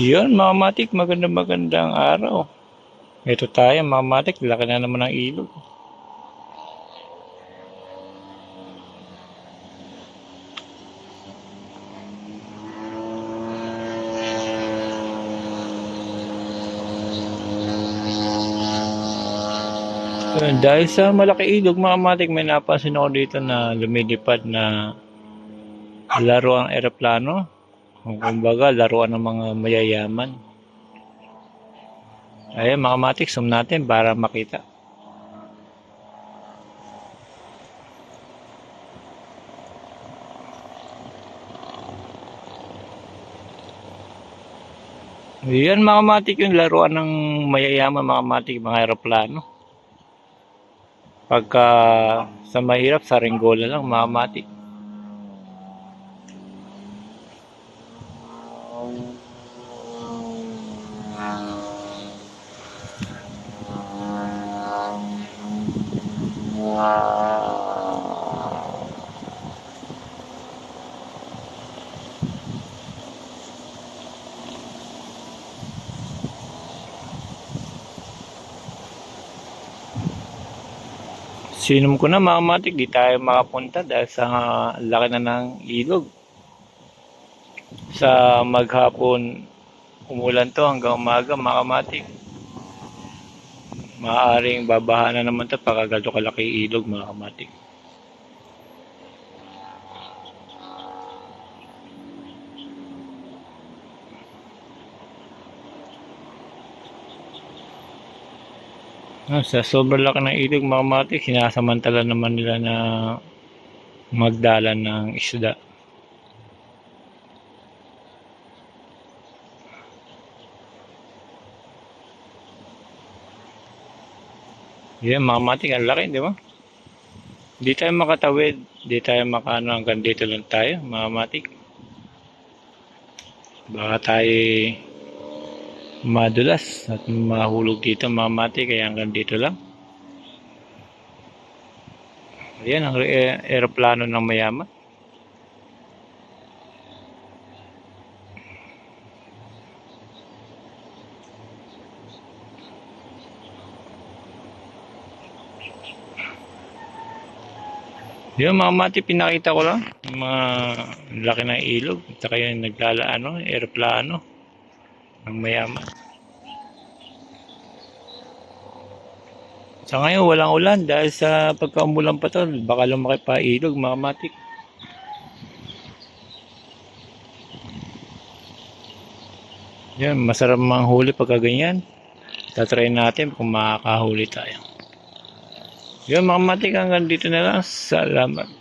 Yun, mga matik, maganda magandang araw. Ito tayo, mga matik, laki na naman ng ilog. Uh, dahil sa malaki ilog, mga matik, may napansin ako dito na lumilipad na laro ang eroplano. Kumbaga, laruan ng mga mayayaman. Ayun, mga matik, zoom natin para makita. Yan mga matik yung laruan ng mayayaman mga matik, mga aeroplano. Pagka sa mahirap, sa ringgola lang mga matik. Sinom ko na mga matik, di tayo makapunta dahil sa laki na ng ilog. Sa maghapon, umulan to hanggang umaga mga matik. Maaaring babaha na naman to pagka ganito kalaki ilog mga kamatik. Ah, sa sobrang laki ng ilog mga kamatik, sinasamantala naman nila na magdala ng isda. Yan, mga matik, ang laki, di ba? Di tayo makatawid, di tayo makano, hanggang dito lang tayo, mga matik. Baka tayo madulas at mahulog dito, mga matik, kaya hanggang dito lang. Ayan, ang aeroplano ng mayaman. Yung mga mati, pinakita ko lang. Yung mga laki ng ilog. At saka yung naglala, ano, aeroplano. Ng mayaman. Sa ngayon, walang ulan. Dahil sa pagkaumulan pa to, baka lumaki pa ilog, mga matik. Yan, masarap manghuli pagka ganyan. Tatry natin kung makakahuli tayo. Yun mga matik dito na lang. Salamat.